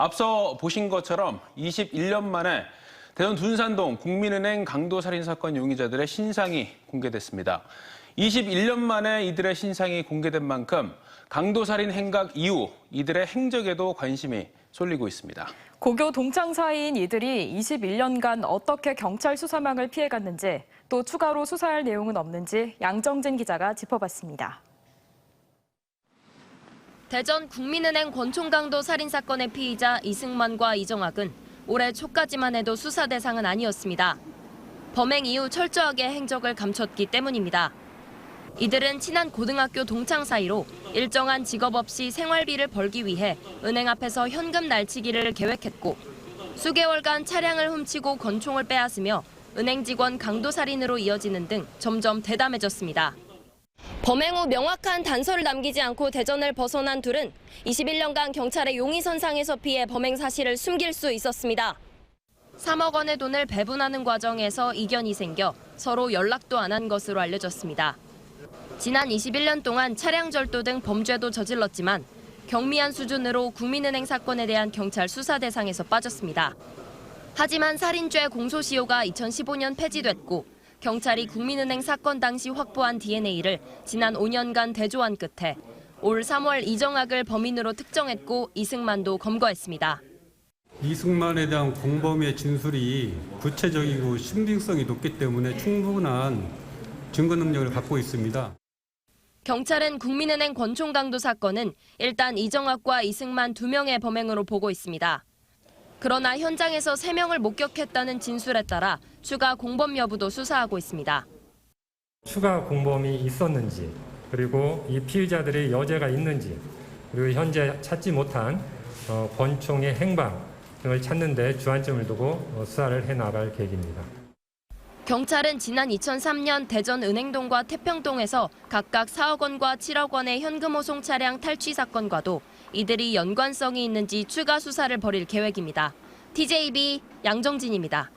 앞서 보신 것처럼 21년 만에 대전 둔산동 국민은행 강도 살인 사건 용의자들의 신상이 공개됐습니다. 21년 만에 이들의 신상이 공개된 만큼 강도 살인 행각 이후 이들의 행적에도 관심이 쏠리고 있습니다. 고교 동창 사이인 이들이 21년간 어떻게 경찰 수사망을 피해갔는지 또 추가로 수사할 내용은 없는지 양정진 기자가 짚어봤습니다. 대전 국민은행 권총강도 살인 사건의 피의자 이승만과 이정학은 올해 초까지만 해도 수사 대상은 아니었습니다. 범행 이후 철저하게 행적을 감췄기 때문입니다. 이들은 친한 고등학교 동창 사이로 일정한 직업 없이 생활비를 벌기 위해 은행 앞에서 현금 날치기를 계획했고 수개월간 차량을 훔치고 권총을 빼앗으며 은행 직원 강도 살인으로 이어지는 등 점점 대담해졌습니다. 범행 후 명확한 단서를 남기지 않고 대전을 벗어난 둘은 21년간 경찰의 용의선상에서 피해 범행 사실을 숨길 수 있었습니다. 3억 원의 돈을 배분하는 과정에서 이견이 생겨 서로 연락도 안 한 것으로 알려졌습니다. 지난 21년 동안 차량 절도 등 범죄도 저질렀지만 경미한 수준으로 국민은행 사건에 대한 경찰 수사 대상에서 빠졌습니다. 하지만 살인죄 공소시효가 2015년 폐지됐고 경찰이 국민은행 사건 당시 확보한 DNA를 지난 5년간 대조한 끝에 올 3월 이정학을 범인으로 특정했고 이승만도 검거했습니다. 이승만에 대한 공범의 진술이 구체적이고 신빙성이 높기 때문에 충분한 증거 능력을 갖고 있습니다. 경찰은 국민은행 권총강도 사건은 일단 이정학과 이승만 두 명의 범행으로 보고 있습니다. 그러나 현장에서 세 명을 목격했다는 진술에 따라 추가 공범 여부도 수사하고 있습니다. 추가 공범이 있었는지 그리고 이 피의자들의 여죄가 있는지 그리고 현재 찾지 못한 어, 권총의 행방 등을 찾는 데 주안점을 두고 어, 수사를 해나갈 계획입니다. 경찰은 지난 2003년 대전 은행동과 태평동에서 각각 4억 원과 7억 원의 현금 호송 차량 탈취 사건과도 이들이 연관성이 있는지 추가 수사를 벌일 계획입니다. TJB 양정진입니다.